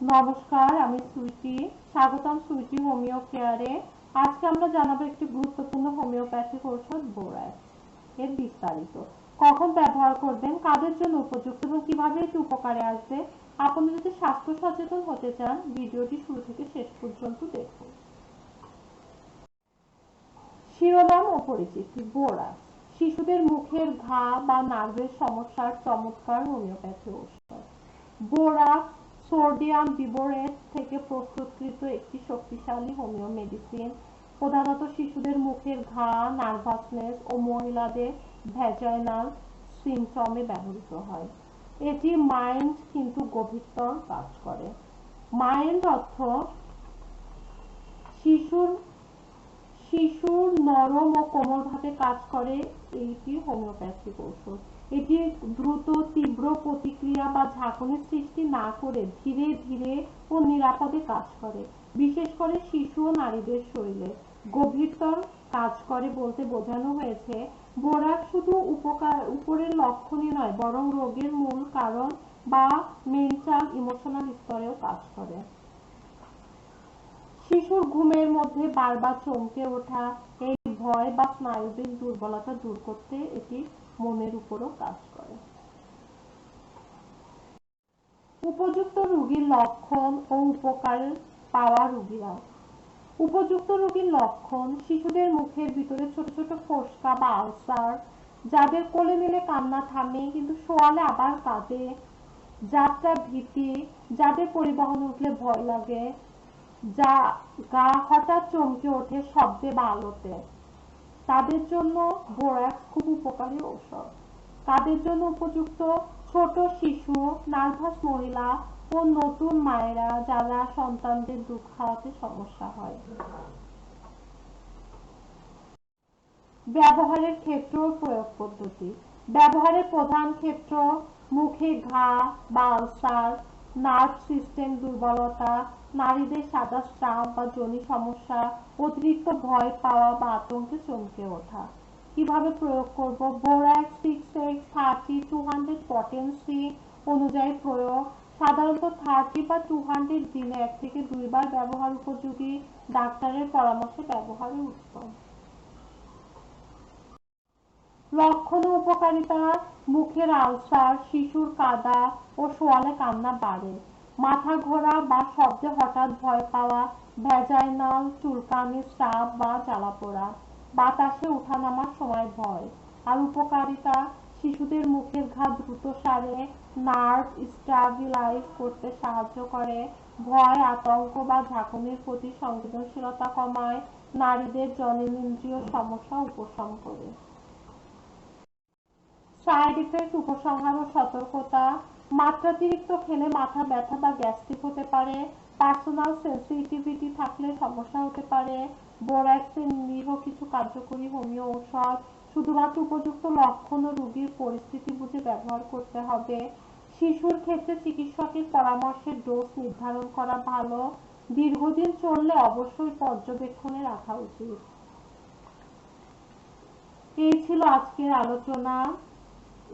নমস্কার, আমি সুইটি স্বাগতম সুইটি হোমিও কেয়ারে। আজকে আমরা জানাব একটি গুরুত্বপূর্ণ হোমিওপ্যাথিক ঔষধ বোরাক্স এর বিস্তারিত। কখন ব্যবহার করবেন, কাদের জন্য উপযুক্ত এবং কীভাবে এটি উপকারে আসবে, আপনি যদি স্বাস্থ্য সচেতন হতে চান, ভিডিওটি শুরু থেকে শেষ পর্যন্ত দেখুন। শিরোনাম ও পরিচিতি বোরাক্স শিশুদের মুখের ঘা বা নার্ভের সমস্যার চমৎকার হোমিওপ্যাথি ঔষধ। বোরাক্স সোডিয়াম বিবোরেট থেকে প্রস্তুতকৃত একটি শক্তিশালী হোমিও মেডিসিন প্রধানত শিশুদের মুখের ঘা, নার্ভাসনেস ও মহিলাদের ভ্যাজাইনাল সিমটমে ব্যবহৃত হয়। এটি মাইন্ড কিন্তু গভীরতর কাজ করে। মাইন্ড অর্থ শিশুর শিশুর নরম ও কোমল ভাবে কাজ করে, এইটি হোমিওপ্যাথিক ঔষধ। এটি দ্রুত, তীব্র প্রতিক্রিয়া বা ঝাঁকুনির সৃষ্টি না করে ধীরে ধীরে ও নিরাপদে কাজ করে, বিশেষ করে শিশু ও নারীদের শরীরে। গভীরতর কাজ করে বলতে বোঝানো হয়েছে, বোরাক শুধু উপকার, উপরের লক্ষণই নয়, বরং রোগের মূল কারণ বা মেন্টাল ইমোশনাল স্তরেও কাজ করে। শিশুর ঘুমের মধ্যে বারবার চমকে ওঠা ভয় বা স্নায়ুবিক দুর্বলতা দূর করতে এটি মনের উপরও কাজ করে। উপযুক্ত রোগীর লক্ষণ ও উপকার পাওয়া রোগীরা। উপযুক্ত রোগীর লক্ষণ শিশুদের মুখের ভিতরে ছোট ছোট ফোসকা বা আলসার, যাদের কোলে নিলে কান্না থামে কিন্তু শোয়ালে আবার কাঁদে, যাত্রা ভীতি, যাদের পরিবহন উঠলে ভয় লাগে, যা গা হঠাৎ চমকে ওঠে শব্দে বা আলোতে। তাদের জন্য বোরাক্স খুব উপকারী ঔষধ। তাদের জন্য উপযুক্ত ছোট শিশু, নার্ভাস মহিলা ও নতুন মায়েরা যারা সন্তানদের দুধ খাওয়াতে সমস্যা হয়। ব্যবহারের ক্ষেত্র প্রয়োগ পদ্ধতি। ব্যবহারের প্রধান ক্ষেত্র মুখে ঘা বা আলসার নার্ভ সিস্টেম দুর্বলতা, নারীদের সাদা স্রাব বা যোনি সমস্যা, অতিরিক্ত ভয় পাওয়া বা আতঙ্কে চমকে ওঠা। কীভাবে প্রয়োগ করব? Borax six X, thirty, two hundred potency অনুযায়ী প্রয়োগ। সাধারণত থার্টি বা টু হান্ড্রেড দিনে এক থেকে দুইবার ব্যবহার উপযোগী। ডাক্তারের পরামর্শে ব্যবহারে উত্তম লক্ষণ উপকারিতা, মুখের আলসার, শিশুর কাদা ও সোয়ালে কান্না বাড়ে। মাথা ঘোরা বা শব্দে হঠাৎ ভয় পাওয়া ভ্যাজাইনাল চুলকানি, স্রাব বা জ্বালাপোড়া বাতাসে ওঠানামার সময় ভয়। আর উপকারিতা, শিশুদের মুখের ঘা দ্রুত সারে, নার্ভ স্টাবিলাইজ করতে সাহায্য করে। ভয়, আতঙ্ক বা ঝাঁকুনির প্রতি সংবেদনশীলতা কমায়। নারীদের জননেন্দ্রিয় সমস্যা উপশম করে। সাইড ইফেক্ট উপসংহার ও সতর্কতা, মাত্রাতিরিক্ত খেলে মাথা ব্যথা বা গ্যাস্ট্রিক হতে পারে পার্সোনাল সেন্সিটিভিটি থাকলে সমস্যা হতে পারে বোরাক্সের নিরীহ কিছু কার্যকরী হোমিও ঔষধ, শুধুমাত্র উপযুক্ত লক্ষণ ও রোগীর পরিস্থিতি বুঝে ব্যবহার করতে হবে। শিশুর ক্ষেত্রে চিকিৎসকের পরামর্শে ডোজ নির্ধারণ করা ভালো। দীর্ঘদিন চললে অবশ্যই পর্যবেক্ষণে রাখা উচিত। এই ছিল আজকের আলোচনা।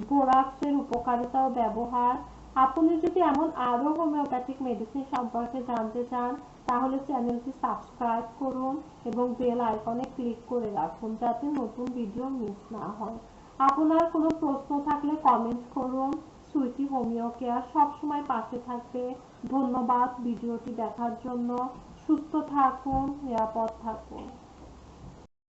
বোরাক্সের উপকারিতা ও ব্যবহার। আপনি যদি এমন আরও হোমিওপ্যাথিক মেডিসিন সম্পর্কে জানতে চান, তাহলে চ্যানেলটি সাবস্ক্রাইব করুন এবং বেল আইকনে ক্লিক করে রাখুন যাতে নতুন ভিডিও মিস না হয়। আপনার কোনো প্রশ্ন থাকলে কমেন্ট করুন। সুইটি হোমিও কেয়ার সবসময় পাশে থাকবে। ধন্যবাদ ভিডিওটি দেখার জন্য। সুস্থ থাকুন, নিরাপদ থাকুন।